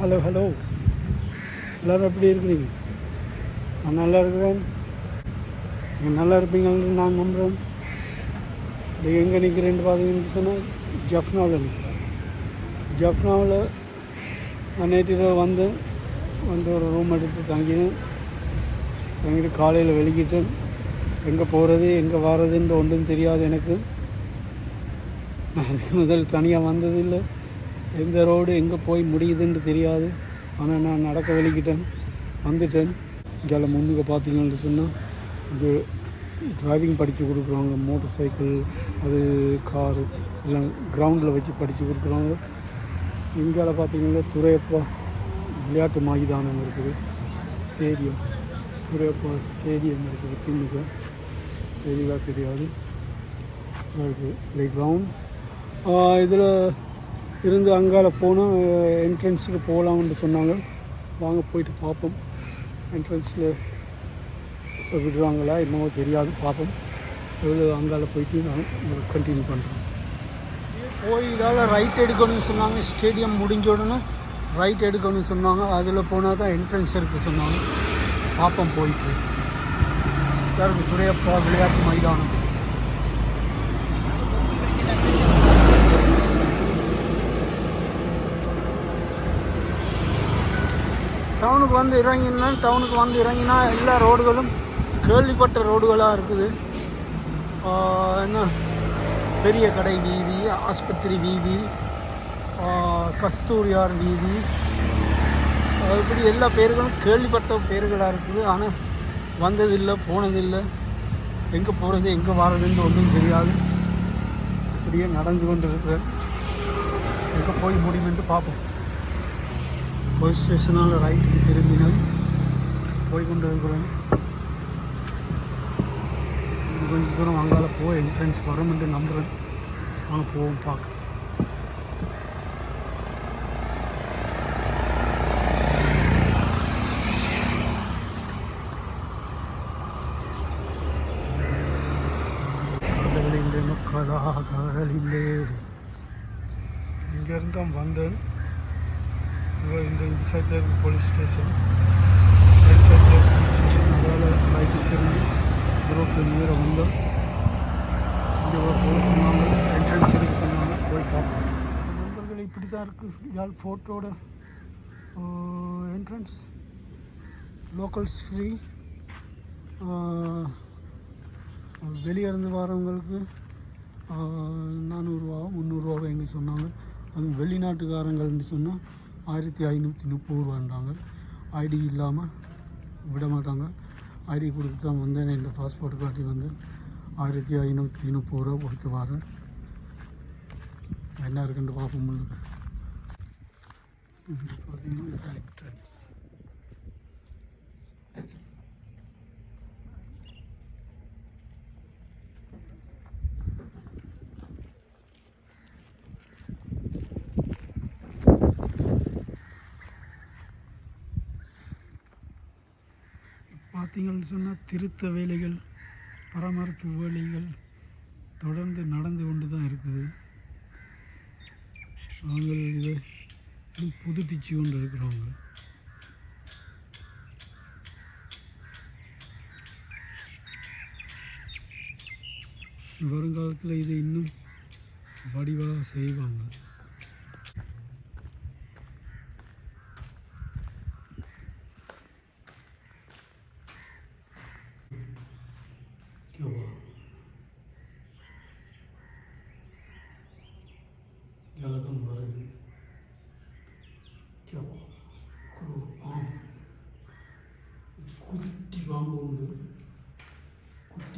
Hello hello எல்லோரும் எப்படி இருக்கிறீங்க? நான் நல்லா இருக்கிறேன். நீங்கள் நல்லா இருப்பீங்கன்னு நான் நம்புகிறேன் நீங்கள் எங்கே நிற்கிறேன்னு பார்த்தீங்கன்னு சொன்னால் ஜஃப்னாவில். நிற்கிறேன் ஜஃப்னாவில் நான் நேற்று இரவு வந்தேன். வந்து ஒரு ரூம் எடுத்து தங்கினேன். தங்கிட்டு காலையில் வெளிக்கிட்டேன். எங்கே போகிறது எங்கே வர்றதுன்ற ஒன்றும் தெரியாது எனக்கு. நான் அதுக்கு முதல் தனியாக வந்ததில்லை. எந்த ரோடு எங்கே போய் முடியுதுன்னு தெரியாது. ஆனால் நான் நடக்க வெளிக்கிட்டேன் வந்துட்டேன். இங்கே முன்னுக்கு பார்த்தீங்கன்னு சொன்னால் இங்கே டிரைவிங் படித்து கொடுக்குறாங்க மோட்டர் சைக்கிள் அது காரு எல்லாம் கிரவுண்டில் வச்சு படித்து கொடுக்குறாங்க இந்தியாவில் பார்த்தீங்கன்னா துறையப்பா விளையாட்டு மைதானம் இருக்குது. ஸ்டேடியம் துறையப்பா ஸ்டேடியம் இருக்குது. பின்னுக்கு தெளிவாக தெரியாது. இருக்குது ப்ளே கிரவுண்ட் இதில் இருந்து அங்கால போனால் என்ட்ரன்ஸுக்கு போகலாம்னு சொன்னாங்க. வாங்க போயிட்டு பார்ப்போம். என்ட்ரன்ஸில் விடுறாங்களா என்னவோ தெரியாது பார்ப்போம். எவ்வளோ அங்கால போயிட்டு நான் கண்டினியூ பண்ணுறேன் போய் இதால் ரைட் எடுக்கணும்னு சொன்னாங்க ஸ்டேடியம் முடிஞ்ச உடனே ரைட் எடுக்கணும்னு சொன்னாங்க. அதில் போனால் தான் என்ட்ரன்ஸ் இருக்குது சொன்னாங்க. பார்ப்போம் போயிட்டு. சார் துறையப்பா விளையாட்டு மைதானம் டவுனுக்கு வந்து இறங்கினா டவுனுக்கு வந்து இறங்கினா எல்லா ரோடுகளும் கேள்விப்பட்ட ரோடுகளாக இருக்குது. என்ன? பெரிய கடை வீதி ஆஸ்பத்திரி வீதி கஸ்தூரியார் வீதி. இப்படி எல்லா பேர்களும் கேள்விப்பட்ட பேர்களாக இருக்குது. ஆனால் வந்ததில்லை போனதில்லை. எங்கே போகிறது எங்கே வர்றதுன்னு ஒன்றும் தெரியாது. அப்படியே நடந்து கொண்டு இருக்கிறேன் எங்கே போய் முடியுமென்று பார்ப்போம். போலீஸ் ஸ்டேஷனால் ரைட்டுக்கு திரும்பினேன் போய் இன்னும் கொஞ்சம் தூரம் அங்கால போய் என்ட்ரன்ஸ் வரும் என்று நம்புகிறேன் வாங்க போவோம் பார்க்க கடலிலே மக்களா கடலிலே இங்கேருந்து தான் வந்தேன். இந்த இந்த சைடில் இருக்க போலீஸ் ஸ்டேஷன் ரைட் சைடில் போலீஸ் ஸ்டேஷன் அதனால் ரைட்டு திரும்பி ரோட்டில் நேர வந்தோம் இங்கே ஒரு போக சொன்னாங்க. என்ட்ரன்ஸ் இருக்கு சொன்னாங்க. போய் பார்ப்போம். நண்பர்கள் இப்படி தான் இருக்குது யாழ் ஃபோட்டோட என்ட்ரன்ஸ் லோக்கல்ஸ் ஃப்ரீ வெளியே இருந்து வரவங்களுக்கு நானூறுரூவாவோ முந்நூறுரூவாவோ எங்கே சொன்னாங்க. அதுவும் வெளிநாட்டுக்காரங்கள்னு சொன்னால் ஆயிரத்தி ஐநூற்றி முப்பது ரூபான்றாங்க. ஐடி இல்லாமல் விட மாட்டாங்க. ஐடி கொடுத்து தான் வந்தேன் என் பாஸ்போர்ட் காட்டி வந்து. ஆயிரத்தி ஐநூற்றி முப்பது ரூபா கொடுத்து வரேன். என்ன இருக்குன்னு பார்ப்போம் முழுக்க பார்த்தீங்கன்னா என்ட்ரன்ஸ் பார்த்தீங்கன்னு சொன்னால் திருத்த வேலைகள் பராமரிப்பு வேலைகள் தொடர்ந்து நடந்து கொண்டு தான் இருக்குது. நாங்கள் இதை புதுப்பிச்சு கொண்டு இருக்கிறவங்க. வருங்காலத்தில் இதை இன்னும் வடிவாக செய்வாங்க.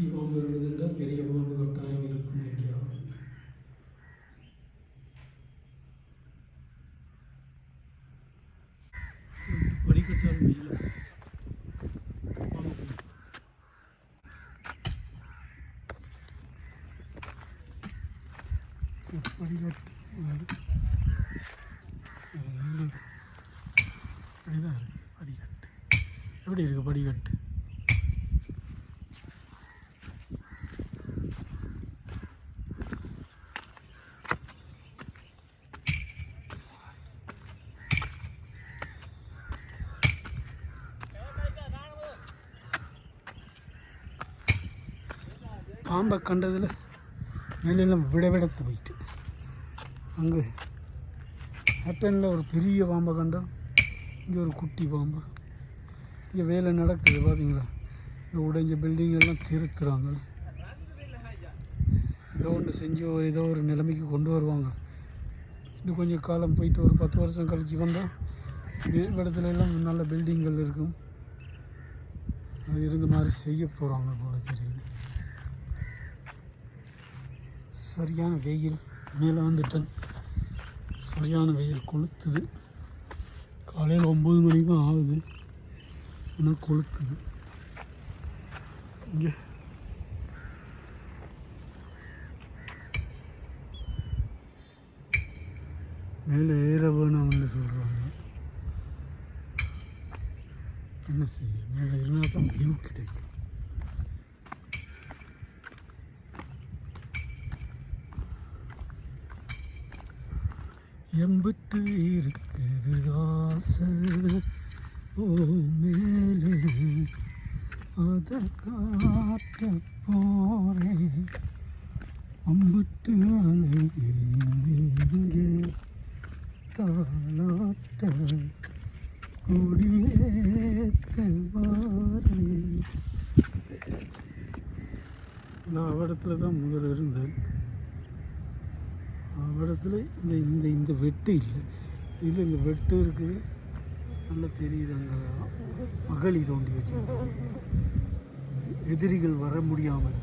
குட்டி பாம்பு இருக்குதுன்னா பெரிய பாம்பு கட்டாயம் இருக்கும் எங்கேயாவது படிக்கட்டால் மேலே பாம்பு படிக்கட்டு இப்படிதான் இருக்குது படிக்கட்டு எப்படி இருக்குது படிக்கட்டு பாம்பை கண்டதில் மேலெல்லாம் விட விடத்து போயிட்டு. அங்கே ஹேட்டனில் ஒரு பெரிய பாம்பை கண்டோம். இங்கே ஒரு குட்டி பாம்பு. இங்கே வேலை நடக்குது பார்த்தீங்களா இந்த உடைஞ்ச பில்டிங் எல்லாம் திருத்துறாங்க. ஏதோ ஒன்று செஞ்சு ஒரு ஏதோ ஒரு நிலைமைக்கு கொண்டு வருவாங்க. இன்னும் கொஞ்சம் காலம் போயிட்டு ஒரு பத்து வருஷம் கழித்து வந்தால் இடத்துல எல்லாம் நல்ல பில்டிங்கள் இருக்கும். அது இருந்த மாதிரி செய்ய போகிறாங்க போல தெரியுது. சரியான வெயில் மேலே வந்துட்டேன். சரியான வெயில் கொளுத்துது. காலையில் ஒம்பது மணி தான் ஆகுது. ஆனால் கொளுத்துது. இங்கே. மேலே ஏற வேணாம்னு சொல்கிறாங்க என்ன செய்ய? மேலே இருந்தால் தான் வியூ கிடைக்கும். எம்பிட்டு இருக்குது ஆசை. ஓ மேலே அதை காட்ட போறேன் அம்பிட்டு அழகு இங்கே தாளாட்ட கொடியேத்தவாறு நான் அவடத்துல தான் முதல்ல இருந்தேன் அவடத்துல இந்த இந்த இந்த வெட்டு இல்லை இதில் இந்த வெட்டு இருக்குது நல்லா தெரியுது அங்கே. அகழி தோண்டி வச்சு எதிரிகள் வர முடியாமல்.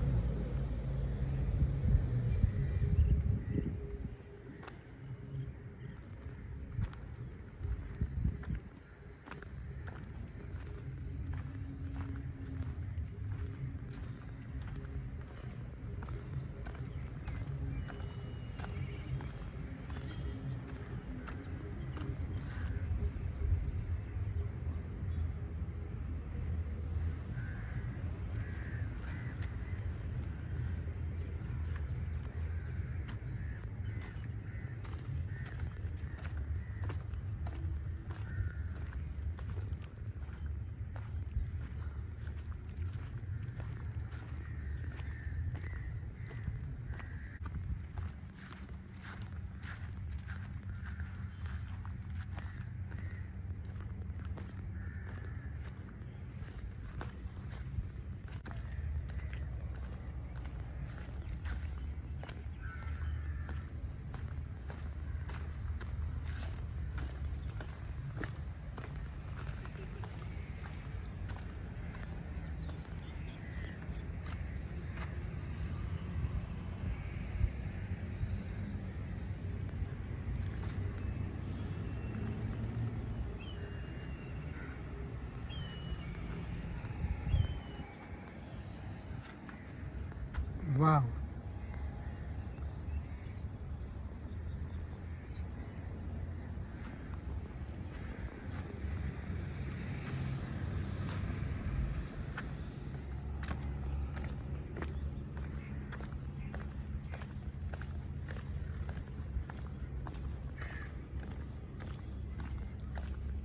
இருக்கிறது வாவ்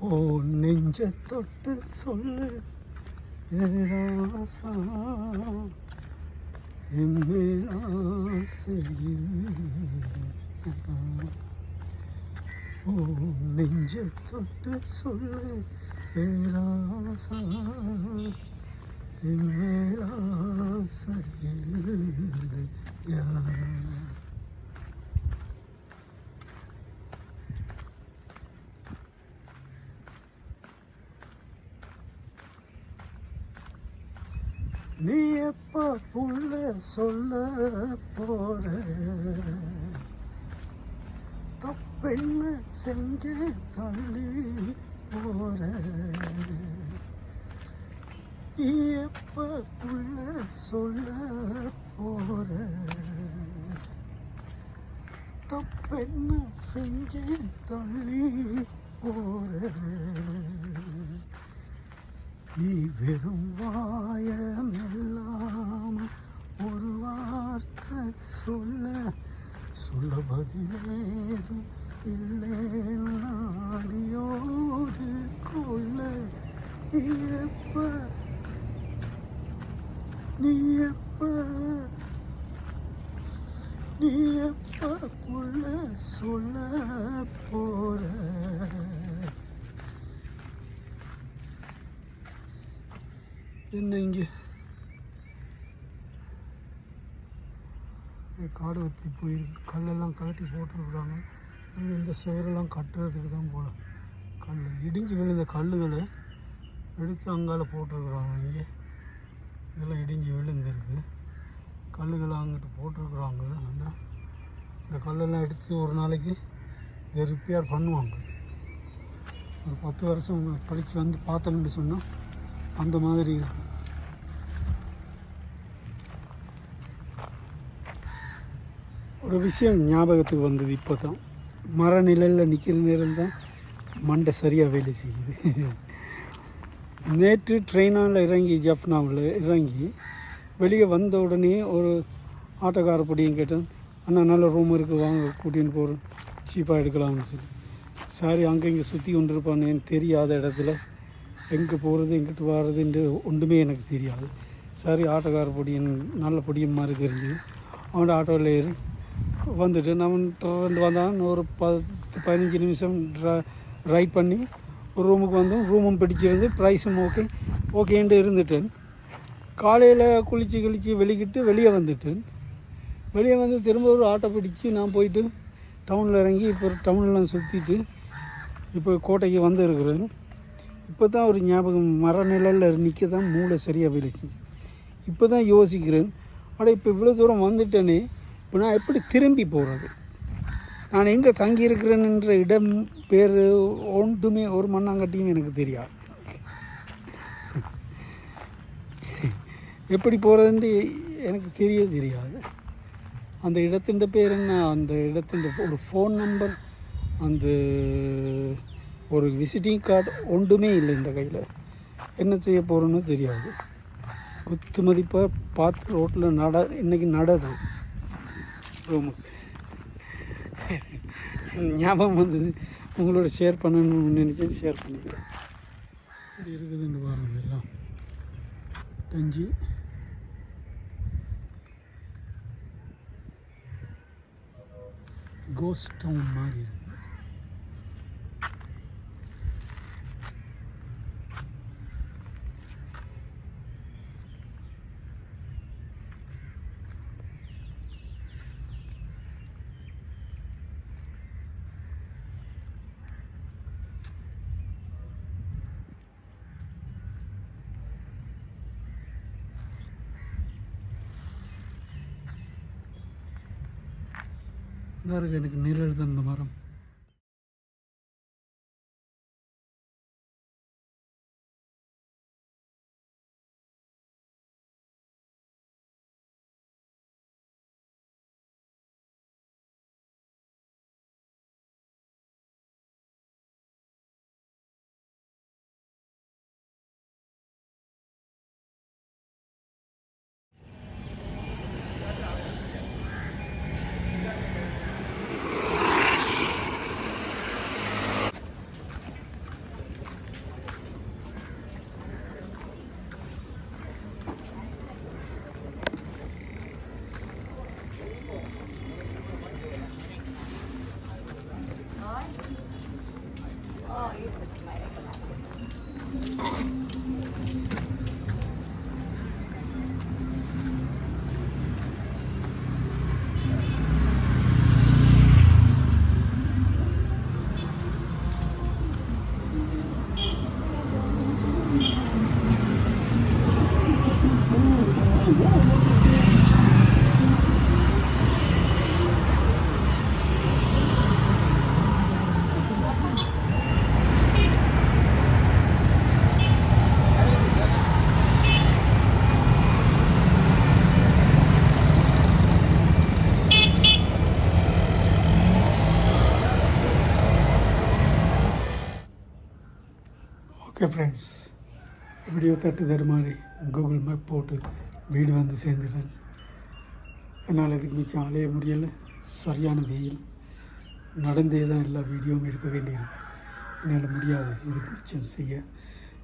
ஓ நெஞ்ச தொட்டு சொல்லு ஏ ராசா எம்மேல் ஆசையில் ஓ நெஞ்ச தொட்டு சொல்லு ஏ ராசா நீ எப்ப புள்ள சொல்ல போற? தப்பென்ன செஞ்ச தள்ளி போற? நீ எப்ப புள்ள சொல்ல போற? தப்பென்ன செஞ்ச தள்ளி போற? நீ வெறும் வாயமெல்லாம் ஒரு வார்த்தை சொல்ல சொல்ல பதிலேதும் இல்லை. நாடியோடு கொள்ள நீ எப்ப நீ எப்ப நீ எப்ப புள்ள சொல்ல போற? என்ன இங்கே? காடு வத்தி போயிருக்கு. கல்லெல்லாம் கலட்டி போட்டிருக்குறாங்க. இந்த சுவரெல்லாம் கட்டுறதுக்கு தான் போல. கல் இடிஞ்சு விழுந்த கல்லுகளை எடுத்து அங்கால போட்டிருக்குறாங்க இங்கே. இதெல்லாம் இடிஞ்சு விழுந்திருக்கு. கல்லுகளை அங்கிட்டு போட்டிருக்குறாங்க. ஆனால் இந்த கல்லெல்லாம் எடுத்து ஒரு நாளைக்கு இதை ரிப்பேர் பண்ணுவாங்க. ஒரு பத்து வருஷம் படித்து வந்து பார்த்தோம்னு சொன்னால் அந்த மாதிரி இருக்கும் ஒரு விஷயம் ஞாபகத்துக்கு வந்தது இப்போ தான் மர நிழலில் நிற்கிற நேரம் தான் மண்டை சரியாக வேலை செய்யுது. நேற்று ட்ரெயினால் இறங்கி ஜப்னாவில் இறங்கி வெளியே வந்த உடனே ஒரு ஆட்டோக்கார பிடியும் கேட்டேன் அண்ணா நல்ல ரூம் இருக்குது வாங்க கூட்டின்னு போகிறோம் சீப்பாக எடுக்கலாம்னு சொல்லி. சாரி அங்கே இங்கே சுற்றி கொண்டு எனக்கு தெரியாத இடத்துல. எங்கே போகிறது எங்கிட்டு வர்றதுன்ட்டு ஒன்றுமே எனக்கு தெரியாது. சாரி ஆட்டோக்கார பொடியன் நல்ல பொடியன் மாதிரி தெரிஞ்சுது. அவனோட ஆட்டோவில் ஏறி வந்துட்டு நம்ம ரெண்டு வந்தான் ஒரு பத்து பதினஞ்சு நிமிஷம் ரைட் பண்ணி ஒரு ரூமுக்கு வந்தோம். ரூமும் பிடிச்சிருந்து ப்ரைஸும் ஓகே ஓகேன்ட்டு இருந்துட்டேன். காலையில் குளித்து கிழித்து வெளிக்கிட்டு வெளியே வந்துட்டேன். வெளியே வந்து திரும்ப ஒரு ஆட்டோ பிடிச்சி நான் போயிட்டு டவுனில் இறங்கி இப்போ டவுன்லாம் சுற்றிட்டு இப்போ கோட்டைக்கு வந்திருக்கிறேன். இப்போ தான் ஒரு ஞாபகம் மர நிழலில் நிற்க தான் மூளை சரியாக போயிடுச்சு. இப்போ தான் யோசிக்கிறேன். அட இப்போ இவ்வளோ தூரம் வந்துட்டேனே. இப்போ நான் எப்படி திரும்பி போகிறது நான் எங்கே தங்கியிருக்கிறேன்ன்ற இடம் பேர் ஒன்றுமே ஒரு மண்ணாங்கட்டியும் எனக்கு தெரியாது. எப்படி போகிறதுன்ட்டு எனக்கு தெரிய தெரியாது. அந்த இடத்தின் பேர் என்ன? அந்த இடத்தின் ஒரு ஃபோன் நம்பர் அந்த ஒரு விசிட்டிங் கார்டு ஒன்றுமே இல்லை இந்த கையில். என்ன செய்ய போகிறோன்னு தெரியாது. குத்து மதிப்பாக பார்த்து ரோட்டில் நட இன்றைக்கி நட தான். ரூமுக்கு ஞாபகம் வந்தது. உங்களோட ஷேர் பண்ணணும்னு நினச்சேன் ஷேர் பண்ணிக்கிறேன். இப்படி இருக்குதுன்னு பாருங்கள் எல்லாம். டஞ்சி கோஸ்ட் டவுன் மாதிரி இருக்குது இதாக இருக்கு எனக்கு நிழல் தான் மரம். Oh. ஃப்ரெண்ட்ஸ் எப்படியோ தட்டு தடுமாறி கூகுள் மேப் போட்டு வீடு வந்து சேர்ந்துட்டேன் என்னால் இதுக்கு மிச்சம் அலைய முடியலை? சரியான வெயில். நடந்தே தான் எல்லா வீடியோவும் எடுக்க வேண்டியிருக்கு என்னால் முடியாது. இதுக்கு மிச்சம் செய்ய.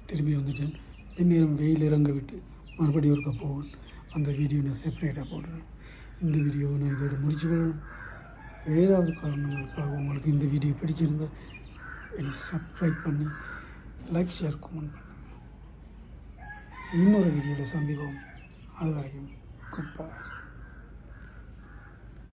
திரும்பி வந்துட்டேன். பின்னேரம் வெயில் இறங்க விட்டு மறுபடியும் ஒருக்க போவேன். அந்த வீடியோ நான் செப்பரேட்டாக போடுறேன். இந்த வீடியோவை நான் இதோட முடிச்சுக்கொள்ளணும் ஏதாவது காரணங்களுக்காக உங்களுக்கு இந்த வீடியோ பிடிச்சிருந்தால் என்னை சப்ஸ்கிரைப் பண்ணி லைக் ஷேர் கமெண்ட் பண்ணுங்கள் இன்னொரு வீடியோவில் சந்திப்போம். அது வரைக்கும் குட் பை